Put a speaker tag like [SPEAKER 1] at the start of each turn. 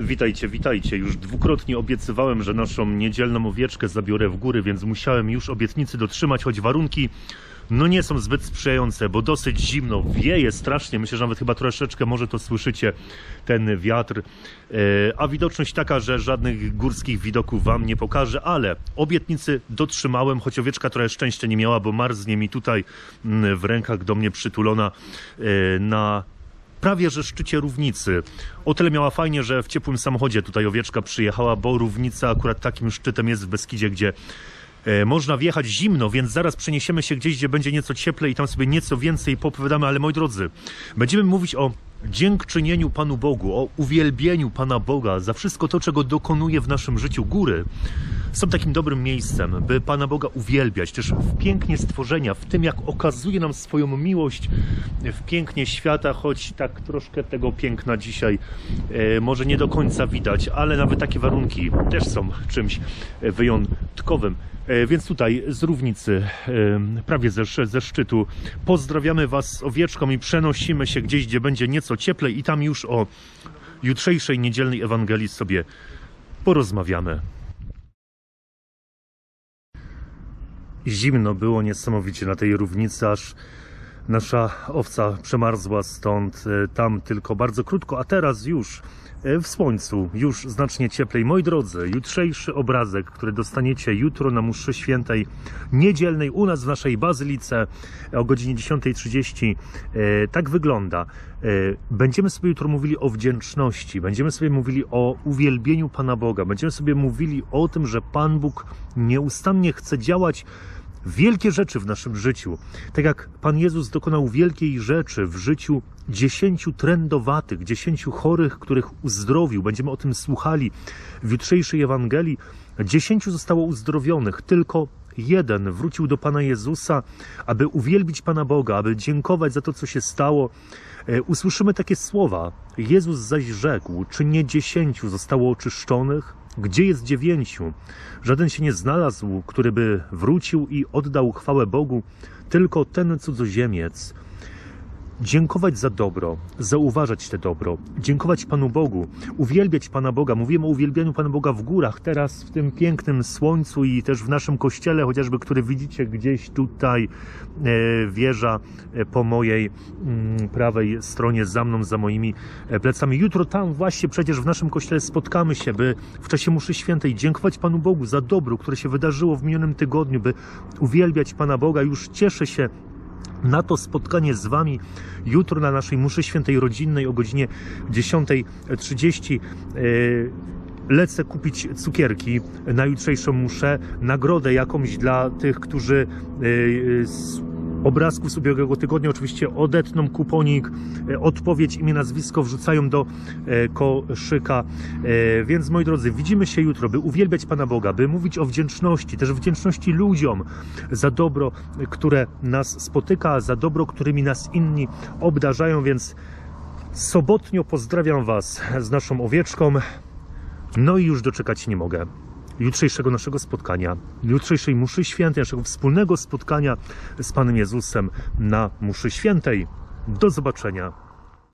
[SPEAKER 1] Witajcie, witajcie. Już dwukrotnie obiecywałem, że naszą niedzielną owieczkę zabiorę w góry, więc musiałem już obietnicy dotrzymać, choć warunki no nie są zbyt sprzyjające, bo dosyć zimno, wieje strasznie. Myślę, że nawet chyba troszeczkę może to słyszycie, ten wiatr. E, A widoczność taka, że żadnych górskich widoków wam nie pokażę, ale obietnicy dotrzymałem, choć owieczka trochę szczęścia nie miała, bo marznie mi tutaj mm, w rękach do mnie przytulona e, na prawie że szczycie równicy. O tyle miała fajnie, że w ciepłym samochodzie tutaj owieczka przyjechała, bo równica akurat takim szczytem jest w Beskidzie, gdzie e, można wjechać zimno, więc zaraz przeniesiemy się gdzieś, gdzie będzie nieco cieplej i tam sobie nieco więcej popowiadamy, ale moi drodzy, będziemy mówić o dziękczynieniu Panu Bogu, o uwielbieniu Pana Boga za wszystko to, czego dokonuje w naszym życiu góry. Są takim dobrym miejscem, by Pana Boga uwielbiać, też w pięknie stworzenia, w tym jak okazuje nam swoją miłość w pięknie świata, choć tak troszkę tego piękna dzisiaj e, może nie do końca widać, ale nawet takie warunki też są czymś wyjątkowym. E, Więc tutaj z równicy, e, prawie ze, ze szczytu, pozdrawiamy Was z owieczką i przenosimy się gdzieś, gdzie będzie nieco cieplej i tam już o jutrzejszej niedzielnej Ewangelii sobie porozmawiamy. Zimno było niesamowicie na tej równicy, aż nasza owca przemarzła stąd e, tam tylko bardzo krótko, a teraz już w słońcu, już znacznie cieplej. Moi drodzy, jutrzejszy obrazek, który dostaniecie jutro na mszy świętej niedzielnej u nas w naszej bazylice o godzinie 10.30, e, tak wygląda. E, Będziemy sobie jutro mówili o wdzięczności, będziemy sobie mówili o uwielbieniu Pana Boga, będziemy sobie mówili o tym, że Pan Bóg nieustannie chce działać wielkie rzeczy w naszym życiu. Tak jak Pan Jezus dokonał wielkiej rzeczy w życiu dziesięciu trędowatych, dziesięciu chorych, których uzdrowił. Będziemy o tym słuchali w jutrzejszej Ewangelii. Dziesięciu zostało uzdrowionych, tylko jeden wrócił do Pana Jezusa, aby uwielbić Pana Boga, aby dziękować za to, co się stało. E, Usłyszymy takie słowa. Jezus zaś rzekł, czy nie dziesięciu zostało oczyszczonych? Gdzie jest dziewięciu? Żaden się nie znalazł, który by wrócił i oddał chwałę Bogu, tylko ten cudzoziemiec. Dziękować za dobro, zauważać te dobro, dziękować Panu Bogu, uwielbiać Pana Boga. Mówimy o uwielbianiu Pana Boga w górach, teraz w tym pięknym słońcu i też w naszym kościele, chociażby, który widzicie gdzieś tutaj, e, wieża e, po mojej mm, prawej stronie, za mną, za moimi e, plecami. Jutro tam właśnie przecież w naszym kościele spotkamy się, by w czasie mszy świętej dziękować Panu Bogu za dobro, które się wydarzyło w minionym tygodniu, by uwielbiać Pana Boga. Już cieszę się na to spotkanie z Wami jutro na naszej mszy świętej rodzinnej o godzinie 10.30. Yy, Lecę kupić cukierki na jutrzejszą muszę, nagrodę jakąś dla tych, którzy yy, z obrazków z ubiegłego tygodnia oczywiście odetną kuponik, yy, odpowiedź, imię, nazwisko wrzucają do yy, koszyka. Yy, Więc moi drodzy, widzimy się jutro, by uwielbiać Pana Boga, by mówić o wdzięczności, też wdzięczności ludziom za dobro, które nas spotyka, za dobro, którymi nas inni obdarzają, więc sobotnio pozdrawiam Was z naszą owieczką. No i już doczekać nie mogę. Jutrzejszego naszego spotkania, jutrzejszej mszy świętej, naszego wspólnego spotkania z Panem Jezusem na mszy świętej. Do zobaczenia.